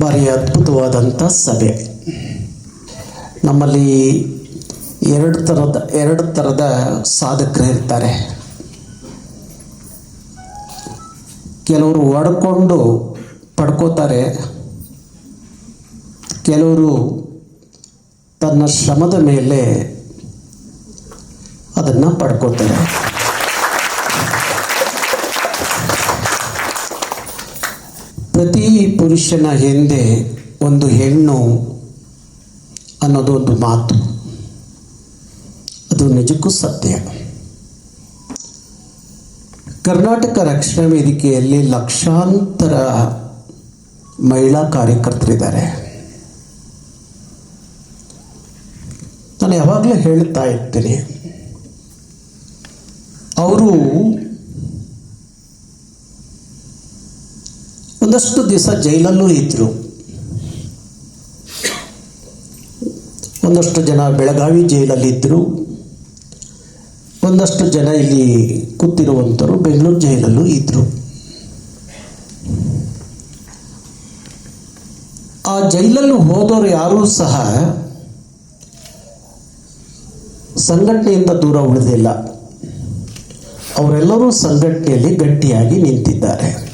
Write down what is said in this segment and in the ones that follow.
ಭಾರಿ ಅದ್ಭುತವಾದಂಥ ಸಭೆ. ನಮ್ಮಲ್ಲಿ ಎರಡು ಥರದ ಎರಡು ಥರದ ಸಾಧಕರು ಇರ್ತಾರೆ. ಕೆಲವರು ಒಡ್ಕೊಂಡು ಪಡ್ಕೋತಾರೆ. ಕೆಲವರು ತನ್ನ ಶ್ರಮದ ಮೇಲೆ ಅದನ್ನು ಪಡ್ಕೋತಾರೆ. ಪ್ರತಿ ಪುರುಷನ ಹಿಂದೆ ಒಂದು ಹೆಣ್ಣು ಅನ್ನೋದು ಒಂದು ಮಾತು. ಅದು ನಿಜಕ್ಕೂ ಸತ್ಯ. ಕರ್ನಾಟಕ ರಕ್ಷಣಾ ವೇದಿಕೆಯಲ್ಲಿ ಲಕ್ಷಾಂತರ ಮಹಿಳಾ ಕಾರ್ಯಕರ್ತರಿದ್ದಾರೆ. ನಾನು ಯಾವಾಗಲೂ ಹೇಳ್ತಾ ಇರ್ತೀನಿ, ಅವರು ಒಂದಷ್ಟು ದಿವಸ ಜೈಲಲ್ಲೂ ಇದ್ದರು ಒಂದಷ್ಟು ಜನ ಬೆಳಗಾವಿ ಜೈಲಲ್ಲಿದ್ದರು ಒಂದಷ್ಟು ಜನ ಇಲ್ಲಿ ಕೂತಿರುವಂಥವ್ರು ಬೆಂಗಳೂರು ಜೈಲಲ್ಲೂ ಇದ್ದರು ಆ ಜೈಲಲ್ಲಿ ಹೋದವರು ಯಾರೂ ಸಹ ಸಂಘಟನೆಯಿಂದ ದೂರ ಉಳಿದಿಲ್ಲ. ಅವರೆಲ್ಲರೂ ಸಂಘಟನೆಯಲ್ಲಿ ಗಟ್ಟಿಯಾಗಿ ನಿಂತಿದ್ದಾರೆ.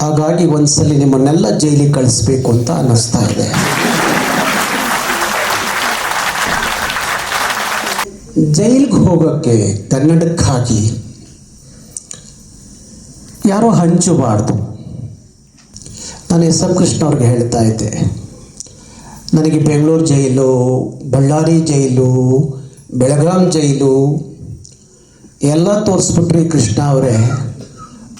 ಹಾಗಾಗಿ ಒಂದ್ಸಲಿ ನಿಮ್ಮನ್ನೆಲ್ಲ ಜೈಲಿಗೆ ಕಳಿಸ್ಬೇಕು ಅಂತ ಅನ್ನಿಸ್ತಾ ಇದೆ. ಜೈಲಿಗೆ ಹೋಗೋಕ್ಕೆ ಕನ್ನಡಕ್ಕಾಗಿ ಯಾರೋ ಹಂಚಬಾರ್ದು. ನಾನು ಎಸ್ ಎಂ ಕೃಷ್ಣ ಅವ್ರಿಗೆ ಹೇಳ್ತಾ ಇದ್ದೆ. ನನಗೆ ಬೆಂಗಳೂರು ಜೈಲು, ಬಳ್ಳಾರಿ ಜೈಲು, ಬೆಳಗಾಂ ಜೈಲು ಎಲ್ಲ ತೋರಿಸ್ಬಿಟ್ರಿ ಕೃಷ್ಣ ಅವರೇ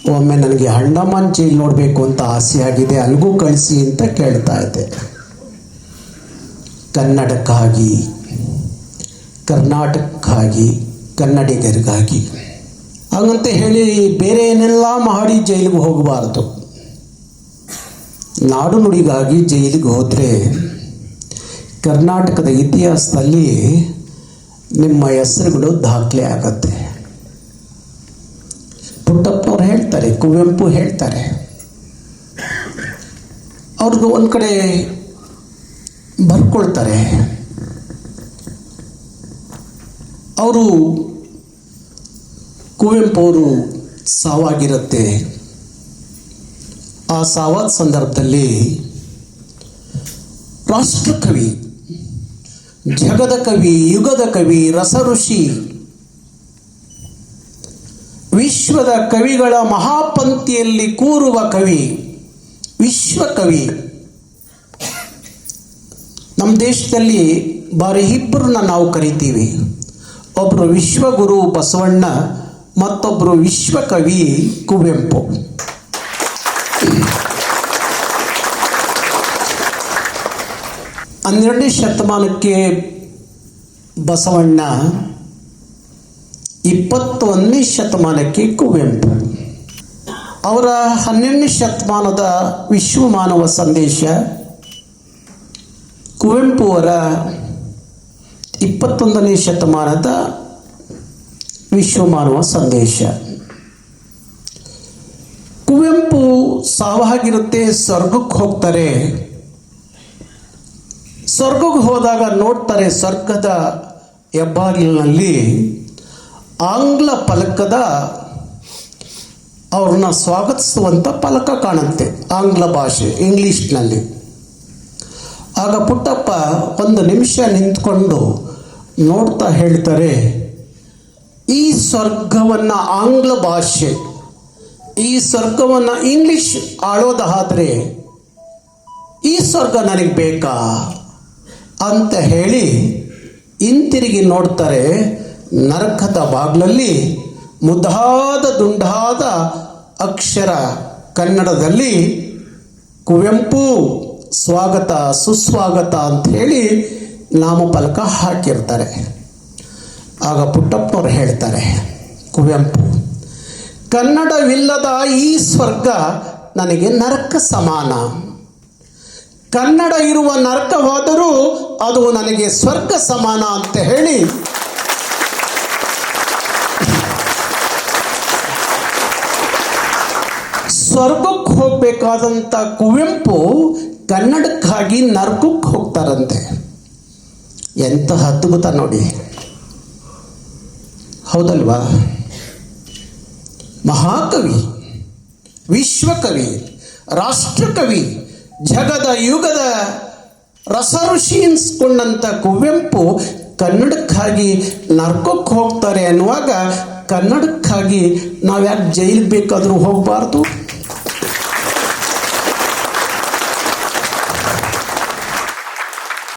ಒಮ್ಮೆ ನನಗೆ ಅಂಡಮಾನ್ ಜೈಲ್ ನೋಡಬೇಕು ಅಂತ ಆಸೆಯಾಗಿದೆ ಅಲ್ಲಿಗೂ ಕಳಿಸಿ ಅಂತ ಕೇಳ್ತಾ ಇದ್ದೆ. ಕನ್ನಡಕ್ಕಾಗಿ, ಕರ್ನಾಟಕಕ್ಕಾಗಿ, ಕನ್ನಡಿಗರಿಗಾಗಿ. ಹಾಗಂತ ಹೇಳಿ ಬೇರೆ ಏನೆಲ್ಲ ಮಾಡಿ ಜೈಲಿಗೆ ಹೋಗಬಾರ್ದು. ನಾಡು ನುಡಿಗಾಗಿ ಜೈಲಿಗೆ ಹೋದರೆ ಕರ್ನಾಟಕದ ಇತಿಹಾಸದಲ್ಲಿ ನಿಮ್ಮ ಹೆಸರುಗಳು ದಾಖಲೆ ಆಗತ್ತೆ. ಹೇಳ್ತಾರೆ, ಕುವೆಂಪು ಹೇಳ್ತಾರೆ. ಅವ್ರದ್ದು ಒಂದು ಕಡೆ ಬರ್ಕೊಳ್ತಾರೆ. ಅವರು ಕುವೆಂಪು ಅವರು ಸಾವಾಗಿರುತ್ತೆ. ಆ ಸಾವಾದ ಸಂದರ್ಭದಲ್ಲಿ ರಾಷ್ಟ್ರಕವಿ, ಜಗದ ಕವಿ, ಯುಗದ ಕವಿ, ರಸಋಷಿ ವಿಶ್ವದ ಕವಿಗಳ ಮಹಾಪಂಕ್ತಿಯಲ್ಲಿ ಕೂರುವ ಕವಿ, ವಿಶ್ವಕವಿ. ನಮ್ಮ ದೇಶದಲ್ಲಿ ಬಾರಿ ಇಬ್ಬರನ್ನ ನಾವು ಕರಿತೀವಿ. ಒಬ್ಬರು ವಿಶ್ವಗುರು ಬಸವಣ್ಣ ಮತ್ತೊಬ್ಬರು ವಿಶ್ವಕವಿ ಕುವೆಂಪು. ಹನ್ನೆರಡನೇ ಶತಮಾನಕ್ಕೆ ಬಸವಣ್ಣ ಇಪ್ಪತ್ತೊಂದನೇ ಶತಮಾನಕ್ಕೆ ಕುವೆಂಪು. ಅವರ ಹನ್ನೆರಡನೇ ಶತಮಾನದ ವಿಶ್ವ ಮಾನವ ಸಂದೇಶ ಕುವೆಂಪು ಅವರ ಇಪ್ಪತ್ತೊಂದನೇ ಶತಮಾನದ ವಿಶ್ವ ಮಾನವ ಸಂದೇಶ. ಕುವೆಂಪು ಸಾವಾಗಿರುತ್ತೆ ಸ್ವರ್ಗಕ್ಕೆ ಹೋಗ್ತಾರೆ. ಸ್ವರ್ಗಕ್ಕೆ ಹೋದಾಗ ನೋಡ್ತಾರೆ ಸ್ವರ್ಗದ ಹೆಬ್ಬಾಗಿಲಿನಲ್ಲಿ ಆಂಗ್ಲ ಫಲಕದ ಅವ್ರನ್ನ ಸ್ವಾಗತಿಸುವಂಥ ಫಲಕ ಕಾಣುತ್ತೆ ಆಂಗ್ಲ ಭಾಷೆ, ಇಂಗ್ಲೀಷ್ನಲ್ಲಿ. ಆಗ ಪುಟ್ಟಪ್ಪ ಒಂದು ನಿಮಿಷ ನಿಂತ್ಕೊಂಡು ನೋಡ್ತಾ ಹೇಳ್ತಾರೆ, ಈ ಸ್ವರ್ಗವನ್ನು ಆಂಗ್ಲ ಭಾಷೆ, ಈ ಸ್ವರ್ಗವನ್ನು ಇಂಗ್ಲೀಷ್ ಆಳೋದಾದರೆ ಈ ಸ್ವರ್ಗ ನನಗೆ ಬೇಕಾ? ಅಂತ ಹೇಳಿ ಹಿಂತಿರುಗಿ ನೋಡ್ತಾರೆ ನರಕದ ಬಾಗ್ಲಲ್ಲಿ ಮುದ್ದಾದ ದುಂಡಾದ ಅಕ್ಷರ ಕನ್ನಡದಲ್ಲಿ ಕುವೆಂಪು ಸ್ವಾಗತ, ಸುಸ್ವಾಗತ ಅಂತ ಹೇಳಿ ನಾಮಫಲಕ ಹಾಕಿರ್ತಾರೆ. ಆಗ ಪುಟ್ಟಪ್ಪನವ್ರು ಹೇಳ್ತಾರೆ, ಕುವೆಂಪು, ಕನ್ನಡವಿಲ್ಲದ ಈ ಸ್ವರ್ಗ ನನಗೆ ನರಕ ಸಮಾನ. ಕನ್ನಡ ಇರುವ ನರಕವಾದರೂ ಅದು ನನಗೆ ಸ್ವರ್ಗ ಸಮಾನ ಅಂತ ಹೇಳಿ ಸ್ವರ್ಗಕ್ಕೆ ಹೋಗ್ಬೇಕಾದಂಥ ಕುವೆಂಪು ಕನ್ನಡಕ್ಕಾಗಿ ನರ್ಕಕ್ಕೆ ಹೋಗ್ತಾರಂತೆ. ಎಂಥ ಅದ್ಭುತ ನೋಡಿ. ಹೌದಲ್ವಾ? ಮಹಾಕವಿ, ವಿಶ್ವಕವಿ, ರಾಷ್ಟ್ರಕವಿ, ಜಗದ ಯುಗದ ರಸ ಋಷಿ ಎನ್ಸ್ಕೊಂಡಂಥ ಕುವೆಂಪು ಕನ್ನಡಕ್ಕಾಗಿ ನರ್ಕಕ್ಕೆ ಹೋಗ್ತಾರೆ ಅನ್ನುವಾಗ ಕನ್ನಡಕ್ಕಾಗಿ ನಾವು ಯಾಕೆ ಜೈಲಿಗೆ ಬೇಕಾದರೂ ಹೋಗಬಾರ್ದು?